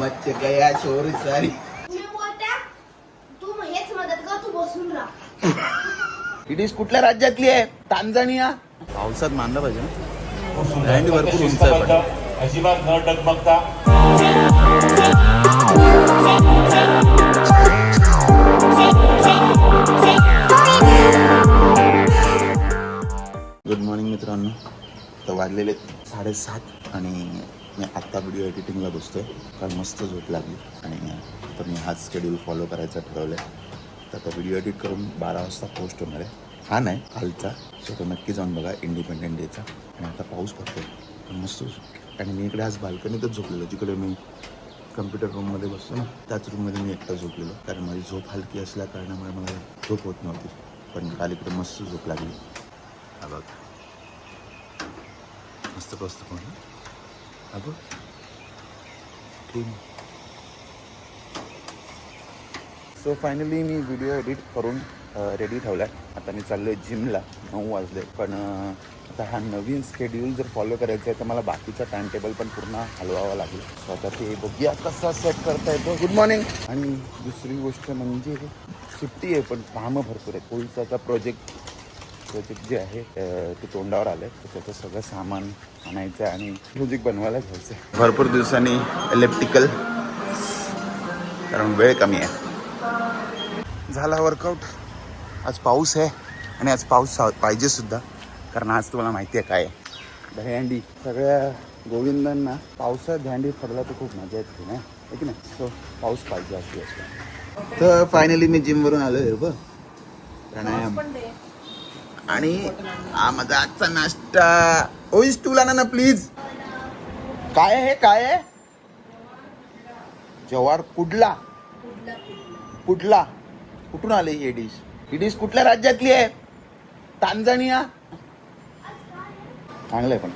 बच्चे गया शोर सारी? तू हेच मदत कर तू बसून राहा. इडीस कुठल्या राज्यातली आहे? टांझानिया पावसात मानलं पाहिजे ना. भरपूर उंच आहे. अजिबात न डगमगता. गुड मॉर्निंग मित्रांनो. तर वाजलेले साडेसात आणि मी आत्ता व्हिडिओ एडिटिंगला बसतोय. कारण मस्त झोप लागली. आणि तर मी हाच स्केड्यूल फॉलो करायचा ठरवलं आहे तर आता व्हिडिओ एडिट करून बारा वाजता पोस्ट होणार आहे. हा नाही कालचा. सो तो नक्की जाऊन बघा इंडिपेंडंट डेचा आणि आता पाऊस पडतोय. मस्त झोप. आणि मी इकडे आज बाल्कनीतच झोपलेलो. जिकडे मी कम्प्युटर रूममध्ये बसतो ना त्याच रूममध्ये मी एकटा झोपलेलो. कारण माझी झोप हलकी असल्या कारणामुळे मला झोप होत नव्हती. पण काल इकडे मस्त झोप लागली. हा बघ. मस्त बसतो पण हा सो फायनली मी व्हिडिओ एडिट करून रेडी ठेवला आहे आता मी चाललो आहे जिमला नऊ वाजले. पण आता हा नवीन स्केड्यूल जर फॉलो करायचा आहे तर मला बाकीचा टाइम टेबल पण पूर्ण हलवावा लागेल. सो आता ते बघूया कसा सेट करता येतो. गुड मॉर्निंग आणि दुसरी गोष्ट म्हणजे सुट्टी आहे पण कामं भरपूर आहे कोळीचा प्रोजेक्ट प्रोजेक्ट जे आहे ते तोंडावर आलं आहे तर त्याचं सगळं सामान आणायचं आहे आणि प्रोजेक्ट बनवायला घ्यायचं. आहे भरपूर दिवसांनी इलेक्ट्रिकल कारण वेळ कमी आहे. झाला वर्कआउट आज पाऊस आहे आणि आज पाऊस पाहिजे सुद्धा. कारण आज तुम्हाला माहिती आहे काय आहे. दहीहंडी. सगळ्या गोविंदांना पावसात दहीहंडी पडला तर खूप मजा येते ना आहे की नाही? सो पाऊस पाहिजे दिवसभर तर फायनली मी जिमवरून आलो आहे बघ. प्राणायाम. आणि हा माझा आजचा नाश्ता. ओईस टूल आणा ना प्लीज काय हे काय आहे? जवार कुडला. कुठला कुठून आले ही डिश ही डिश कुठल्या राज्यातली आहे? तांजानिया चांगलं आहे पण.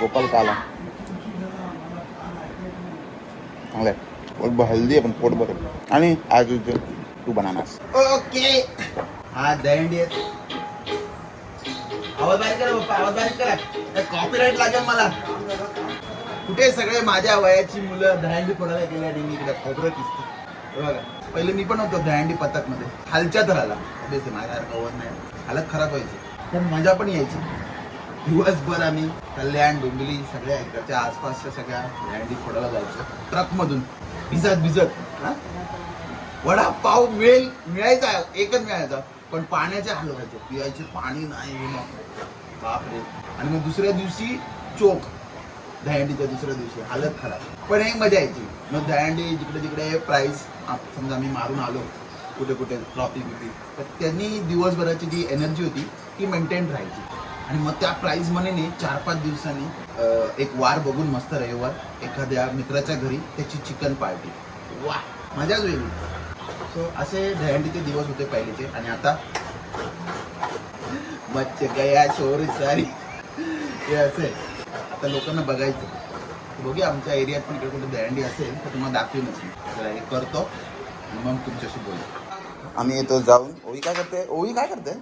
गोपाल काला चांगलं आहे. पोट हेल्दी आहे पण पोट बरं आणि आज तू बनानास ओके हा दहंडी आहे आवाज बारीक करा बाप्पा आवाज बारीक करा. कॉपीराईट लागेल मला. कुठे सगळे माझ्या वयाची मुलं दहंडी फोडायला गेल्या आणि मी इकडे खोबरं दिसते बघा पहिले मी पण होतो दहंडी पथकमध्ये खालच्या थराला बेसे माझ्या गवत नाही. हालत खराब व्हायची. पण मजा पण यायची. दिवसभर आम्ही कल्याण डोंबिवली सगळ्या इकडच्या आसपासच्या सगळ्या दहंडी फोडायला जायचो. ट्रक मधून भिजत भिजत. हा? वडा पाव मिळेल मिळायचा एकच मिळायचा. पण पाण्याचे हाल व्हायचे. पियायचे पाणी नाही बापरे. आणि मग दुसऱ्या दिवशी चोक दहीहंडीच्या दुसऱ्या दिवशी. हालत खराब. पण एक मजा यायची. मग दहीहंडी जिकडे तिकडे प्राईस समजा आम्ही मारून आलो कुठे कुठे ट्रॉफी बिफी तर त्यांनी दिवसभराची जी एनर्जी होती ती मेंटेन राहायची. आणि मग त्या प्राईज मनीने चार पाच दिवसांनी एक वार बघून मस्त रविवार एखाद्या मित्राच्या घरी त्याची चिकन पार्टी वा मजाच वेगळी. सो असे दहीहंडीचे दिवस होते पहिलेचे. आणि आता बच्चे गया शोर सारी हे असे. आता लोकांना बघायचं. बघूया आमच्या एरियात पण इकडे कुठे दहीहंडी असेल तर तुम्हाला दाखवेनच मी जरा हे करतो. आणि मग तुमच्याशी बोलू. आम्ही येतो जाऊन. ओवी काय करते? ओवी काय करते?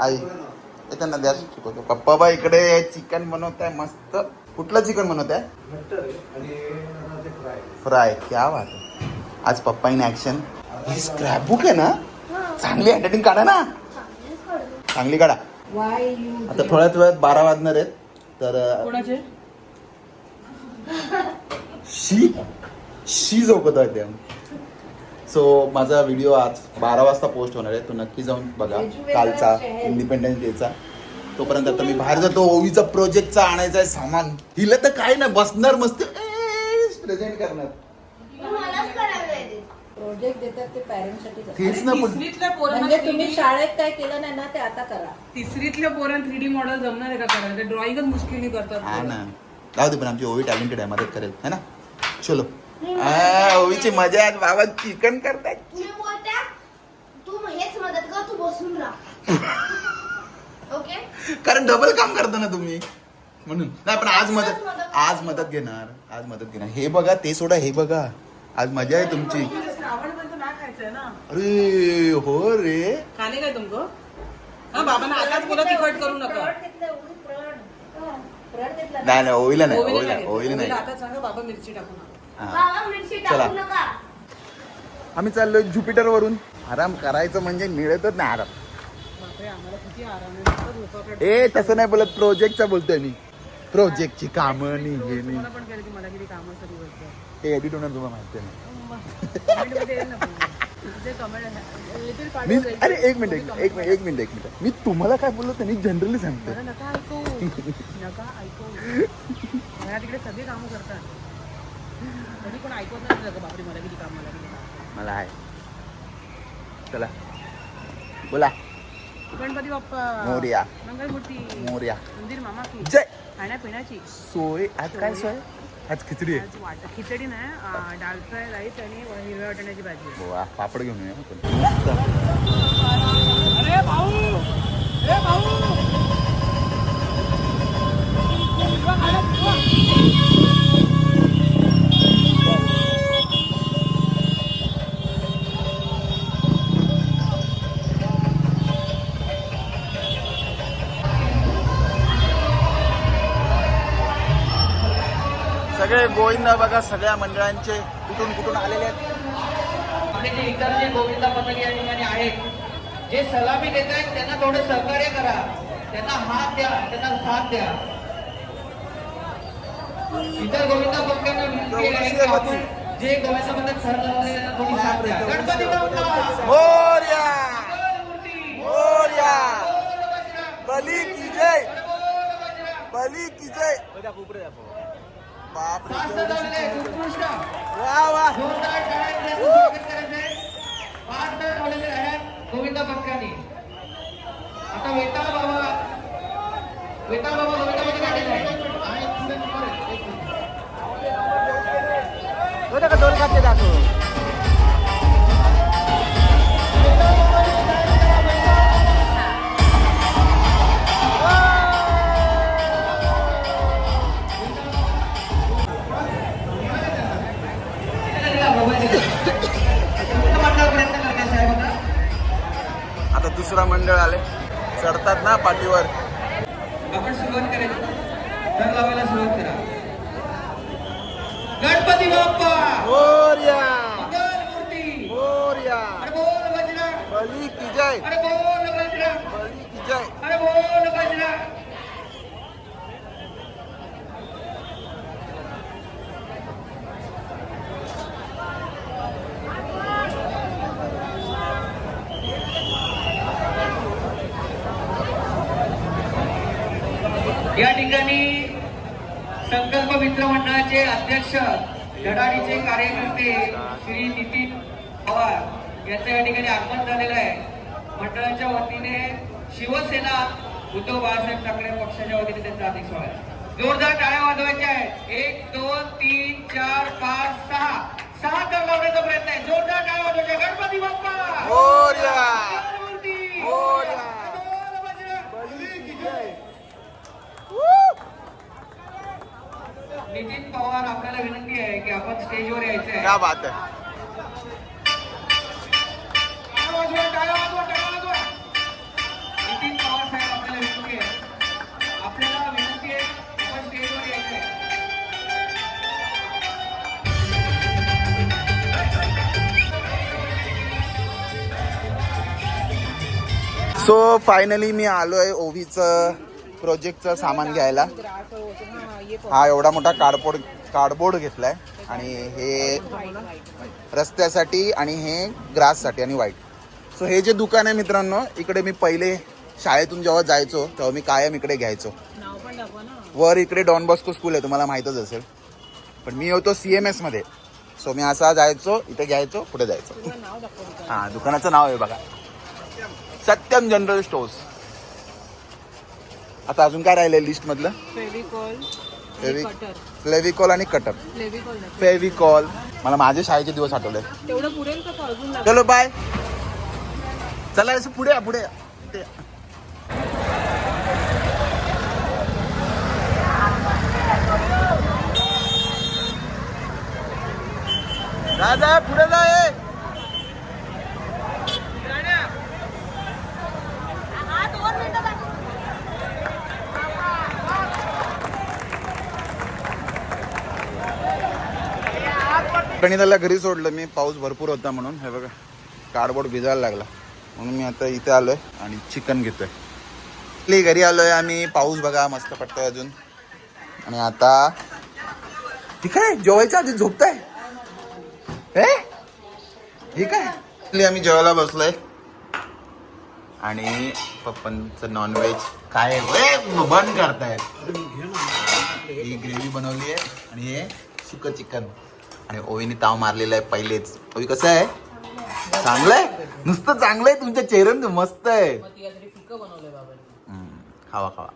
आई येते ना द्या शिकवतो. पप्पा बा इकडे चिकन बनवत आहे मस्त. कुठलं चिकन बनवत आहे फ्राय. क्या आहे. आज पप्पा इन ऍक्शन ही स्क्रॅप बुक आहे ना? चांगली हँडरायटिंग काढा ना. चांगली काढा. आता थोड्याच वेळात बारा वाजणार आहेत तर शी शी झोपत आहे त्या सो माझा व्हिडिओ आज बारा वाजता पोस्ट होणार आहे. तो नक्की जाऊन बघा कालचा इंडिपेंडन्स डेचा तोपर्यंत आता मी बाहेर जातो. ओवीचा प्रोजेक्टचा आणायचा आहे सामान. हिला तर काय नाही बसणार मस्त. प्रेझेंट करणार. प्रोजेक्ट देतात ते पॅरेंट्ससाठी तेच ना पण तिसरीतल्या पोरांना म्हणजे तुम्ही 3D शाळेत काय केलं नाही ना ते आता करा. तिसरीतल्या पोरांना थ्री डी मॉडेल जमणार आहे का करायला? ते ड्रॉइंगच मुश्किली करतात हा ना. जाऊ दे पण आमची ओवी टॅलेंटेड आहे मदत करेल. है ना? चलो. आ, ओवीची मजा आहे बाबा चिकन करताय. मी बोलत्या तू हेच मदत कर तू बसून राहा. ओके? कारण डबल काम करता ना तुम्ही. म्हणून. नाही पण आज मदत. आज मदत घेणार. आज मदत घेणार. हे बघा ते सोडा हे बघा. आज मजा आहे तुमची. ना. अरे हो रे. खाणे काय तुमचं? हा बाबांना आताच बोला तिखट करू नका? नाही नाही ओवीला नाही ओवीला ओवीला नाही. ओवीला नाही. ओवीला आता सांगा बाबा मिरची टाकून आण. हा. बाबा मिरची टाकू चला. नका. आम्ही चाललोय ज्युपिटर वरून आराम करायचं म्हणजे मिळतच नाही आराम. बापरे आम्हाला किती आराम आहे. नुसतं झोपा काढ- ए तसं नाही बोलत प्रोजेक्टचा बोलतोय मी. प्रोजेक्टची कामं नाही हे तुम्हाला नाही. पण कळलं की मला किती काम असतं दिवसभर ते एडिट होणार तुम्हाला माहिती नाही कमेंटमध्ये येईल ना पण. मी. अरे एक मिनिट एक एक मिनिट एक मिनिट एक मिनिट. मी तुम्हाला काय बोललो ते मी जनरली सांगतो नका ऐकू. नका ऐकू. मला तिकडे सगळी कामं करतात. तरी ऐकवत नाही सगळं बापरे मला किती काम मला किती काम. मला आहे. चला. बोला. गणपती बाप्पा. मोरया. मंगलमूर्ती. मोरया. मंदिर मामा की. जय. खाण्यापिण्याची. सोय. आज काय सोय. आज खिचडी आहे. आज वाट खिचडी नाही डाळ फ्राय राईस आणि हिरव्या वाटाण्याची भाजी वा पापड घेऊन येऊ आपण. अरे भाऊ! ए भाऊ! गोविंदा बघा सगळ्या मंडळांचे कुठून कुठून आलेले आहेत. आपले जे इतर जे गोविंदा पथक या ठिकाणी आहेत जे सलामी देत आहेत त्यांना थोडं सहकार्य करा. त्यांना हात द्या त्यांना साथ द्या. इतर गोविंदा पथकांना विनंती आहे की आपण जे. गोविंदा पथक सर लावले त्यांना थोडी साथ द्या. गणपती बाप्पा! मोरया! मूर्ती मोरया! बोल की जय! बोल की जय! गोविंदा पथकाने आता वेताळ बाबा. वेताळ बाबा गोविंदा पथकाने आहे. दोन खाते दाखव. दुसरा मंडळ आले. चढतात ना पाठीवर. आपण सुरुवात करायची. तर लावायला सुरुवात करा. गणपती बाप्पा! मोरया! मोरया! बोल बजरंग बली की जय अरे बोल बजरंग बली की जय अरे बोल बजरंग या ठिकाणी संकल्प मित्र मंडळाचे अध्यक्ष धडाडीचे कार्यकर्ते श्री नितीन पवार यांचं या ठिकाणी आगमन झालेलं आहे. मंडळाच्या वतीने शिवसेना उद्धव बाळासाहेब ठाकरे पक्षाच्या वतीने त्यांचा अधिक स्वागत. आहे. जोरदार टाळ्या वाजवायच्या आहेत. एक दोन तीन चार पाच सहा. सहा तर लावण्याचा प्रयत्न आहे. जोरदार टाळ्या वाजवायच्या गणपती बाप्पा! मोरया! मंगलमूर्ती! मोरया! बोल बजरंग! बली की जय नितीन पवार आपल्याला विनंती आहे की आपण स्टेजवर यायचं आहे. क्या बात. नितीन पवार साहेब आपल्याला विनंती आहे. आपल्याला विनंती आहे आपण स्टेजवर यायचं आहे. सो फायनली मी आलोय ओवीचं. प्रोजेक्टचं सामान घ्यायला. हा, एवढा मोठा कार्डबोर्ड कार्डबोर्ड घेतलाय. आणि हे रस्त्यासाठी आणि हे ग्राससाठी आणि व्हाईट सो हे जे दुकान आहे मित्रांनो इकडे मी पहिले शाळेतून जेव्हा जायचो तेव्हा मी कायम इकडे घ्यायचो. वर इकडे डॉन बॉस्को स्कूल आहे तुम्हाला माहीतच असेल. पण मी होतो सी एम एसमध्ये सो मी असा जायचो इथे घ्यायचो पुढे जायचो. हां दुकानाचं नाव आहे बघा. सत्यम जनरल स्टोर्स आता अजून काय राहिलंय लिस्टमधलं फेविकॉल फेवि कटर फ्लेविकॉल आणि कटर. फेविकॉल मला माझे शाळेचे दिवस आठवले तेवढं पुरेल का का अजून लागेल? चलो बाय चला असं पुढे या, पुढे या. पुढे या. दादा पुढे जाय गणिताला घरी सोडलं मी पाऊस भरपूर होता म्हणून. हे बघा कार्डबोर्ड भिजायला लागला. म्हणून मी आता इथे आलोय आणि चिकन घेतोय. आपली घरी आलोय आम्ही पाऊस बघा मस्त पडतोय अजून. आणि आता ठीक आहे जेवायच्या आधी झोपताय? ए ठीक आहे. आम्ही जेवायला बसलोय. आणि पप्पांचं नॉनव्हेज काय बंद करताय ही ग्रेव्ही बनवली आहे. आणि हे सुक चिकन आणि ओवीने ताव मारलेला आहे पहिलेच. ओवी कसं आहे? चांगलं आहे? नुसतं चांगलं आहे तुमच्या चेहऱ्यानं मस्त आहे. खावा खावा.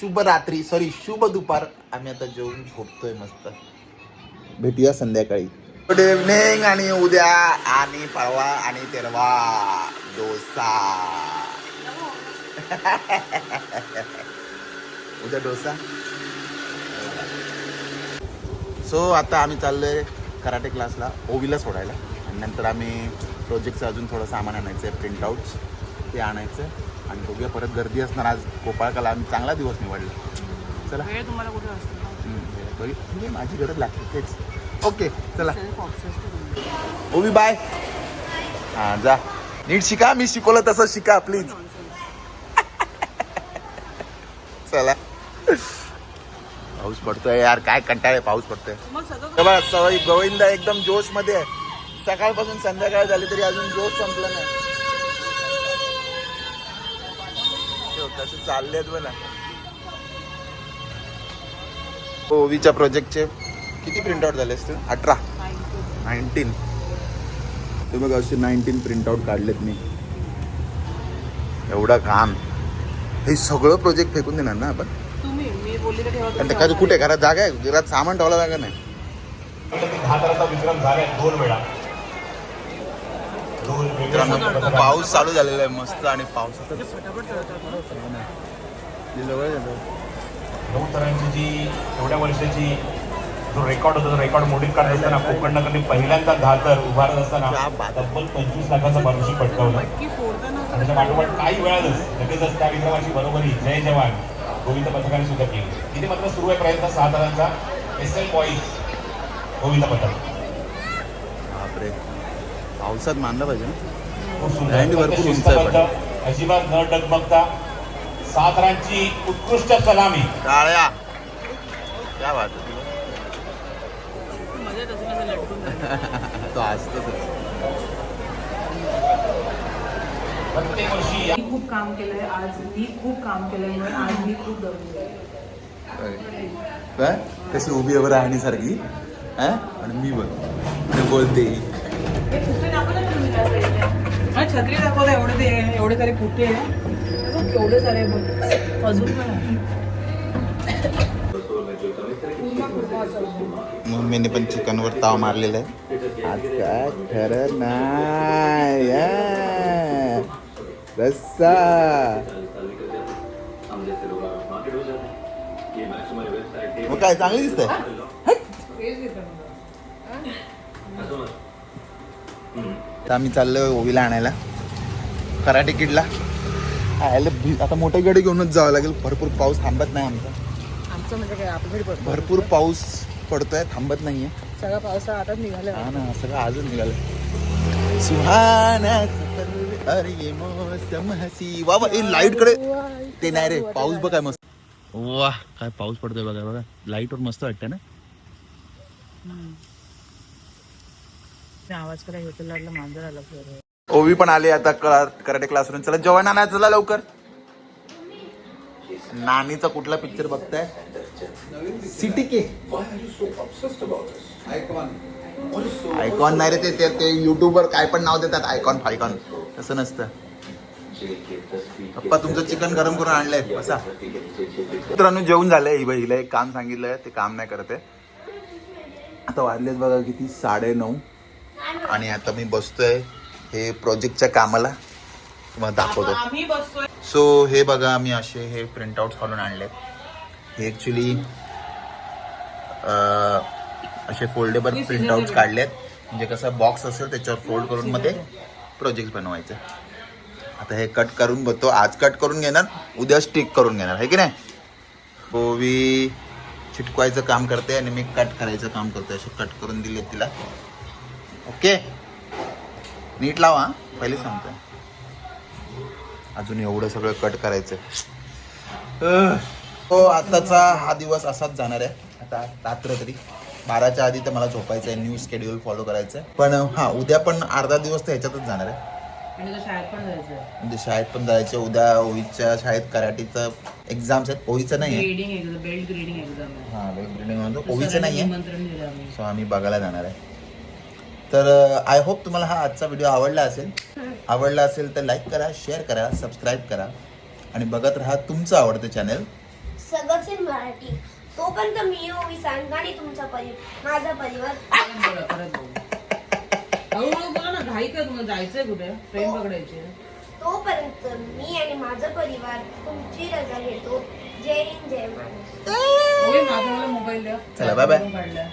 शुभ रात्री सॉरी शुभ दुपार. आम्ही आता जेवून झोपतोय मस्त. भेटूया संध्याकाळी. गुड इव्हनिंग आणि उद्या आणि परवा आणि तेरवा डोसा. उद्या डोसा? सो आता आम्ही चाललोय कराटे क्लासला ओवीला सोडायला. आणि नंतर आम्ही प्रोजेक्टचं अजून थोडं सामान आणायचं आहे प्रिंटआउट्स ते आणायचं आणि बघूया परत गर्दी असणार आज. गोपाळकाला आम्ही चांगला दिवस निवडला. चला. तुम्हाला कुठे म्हणजे माझी गरज लागते तेच. ओके चला. ओवी बाय हां जा. नीट शिका मी शिकवलं तसं शिका प्लीज चला. पाऊस पडतोय यार काय कंटाळे पाऊस पडतोय. तेव्हा सवय गोविंदा एकदम जोशमध्ये आहे. सकाळपासून संध्याकाळ झाली तरी अजून जोश संपला नाही. ठेव, कसे चालले आहेत मला ओवीच्या प्रोजेक्टचे किती प्रिंटआउट झाले असते अठरा. नाईन्टीन. ते बघा असे नाईन्टीन प्रिंटआउट काढलेत मी. एवढं काम हे सगळं प्रोजेक्ट फेकून देणार ना आपण? कुठे घरात जागा आहे? घरात सामान ठेवला जागा नाही. दहा ताराचा विक्रम झालाय दोन वेळा दोन मित्रांनो वेगळ्या पाऊस चालू झालेला आहे मस्त आणि पावसाचं फटाफट चढतात जवळ येतं. नऊ तरांची जी एवढ्या वर्षाची जो रेकॉर्ड होता तो रेकॉर्ड मोडीत काढत असताना कोकण कधी पहिल्यांदा दहा तर उभारत असताना. तब्बल पंचवीस लाखाचं पारितोषिक पटकावलं. त्याच्या पाठोपाठ काही वेळातच लगेचच त्या विक्रमाची बरोबरी. जय जवान. गोविंद पथकाने सुद्धा केली. इथे मात्र सुरू आहे प्रयत्न सहा तारांचा एस एल बॉईज गोविंद पथक बापरे. पावसात मानलं पाहिजे ना. शिस्तबद्ध, अजिबात न डगमगता सात रांची उत्कृष्ट सलामी. टाळ्या. क्या बात. तो असतोच प्रत्येक वर्षी खूप काम केलंय आज मी खूप काम केलंय म्हणून आज मी खूप दमली आहे. काय कशी उभी आहे बरं राहण्यासारखी हा? आणि मी बघ आणि बोलते. हे? हा, छत्री दाखवलं एवढे ते एवढे सारे कुठे आहे? बघ, केवढे सारे बघ. अजून. मम्मीने पण चिकनवर ताव मारलेला आहे. आज काय खरं नाही. रस्सा. मग काय चांगली दिसतंय? आता आम्ही चाललोय ओवीला आणायला. कराटे किडला. आयला आता मोठ्या गाडी घेऊनच जावं लागेल. भरपूर पाऊस थांबत नाही आमचा. आमचं म्हणजे काय भरपूर पाऊस पडतोय थांबत नाहीये. सगळा पावसाळा आताच निघाला हा ना सगळं आजच निघालं सुहाना अरे ये मौसम हसी. वा वा लाइटकडे ते नाही रे पाऊस बघ काय मस्त. वा काय पाऊस पडतोय बघा बघा. लाइट वर मस्त वाटतं ना? आवाज करायला होतं लागलं मांजर आलं. ओवी पण आले आता करा- कराटे क्लासवरून चला जेवण आणा चला लवकर. नानीचा कुठला पिक्चर बघताय? सिटी के. आयकॉन नाही रे ते युट्यूबवर काय पण नाव देतात आयकॉन फायकॉन तसं नसतं. पप्पा तुमचं चिकन गरम करून आणलंय. बसा. मित्रांनो जेवण झालंय. ही बाई हिला एक काम सांगितलंय. ते काम नाही करते आता वाजलेत बघा किती? साडे नऊ. आणि आता मी बसतोय हे प्रोजेक्टच्या कामाला. तुम्हाला दाखवतो. आम्ही बसतोय. सो हे बघा मी असे हे प्रिंटआउट काढून आणले हे ॲक्च्युली असे फोल्डेबल प्रिंटआउट काढलेत. म्हणजे कसं बॉक्स असेल त्याच्यावर फोल्ड करून मध्ये प्रोजेक्ट बनवायचे. आता हे कट करून बघतो. आज कट करून घेणार उद्या स्टिक करून घेणार आहे की नाही? ओवी चिटकवायचं काम करते आणि मी कट करायचं काम करते असे कट करून दिले तिला. ओके नीट लावा पहिले सांगतो अजून एवढं सगळं कट करायचं हो आताचा हा दिवस असाच जाणार आहे. आता रात्र तरी. बाराच्या आधी तर मला झोपायचं आहे न्यू शेड्यूल फॉलो करायचं आहे पण हा उद्या पण अर्धा दिवस तर ह्याच्यातच जाणार आहे. आणि तो शाळेत पण जायचं म्हणजे शाळेत पण जायचं उद्या ओळीच्या शाळेत कराटेचं एक्झाम्स आहेत ओळीचं नाही आहे. Grading exam belt grading exam हा म्हणतो ओळीचं नाही आहे सो आम्ही बघायला जाणार आहे. तर आय होप तुम्हाला हा आजचा व्हिडिओ आवडला असेल. आवडला असेल तर लाईक करा शेअर करा सबस्क्राईब करा. आणि बघत राहा तुमचं आवडतं चॅनल सगळंच इन मराठी. तोपर्यंत मी ओवी सांग आणि तुमचा परिवार माझा परिवार परत बोला, परत बोला. हळूहळू बोला ना घाई काय तुम्हाला जायचंय कुठे? ट्रेन पकडायची. तोपर्यंत मी आणि माझा परिवार तुमची रजा घेतो. जय हिंद जय महाराष्ट्र. होय माझा मला मोबाईल द्या. चला, bye bye.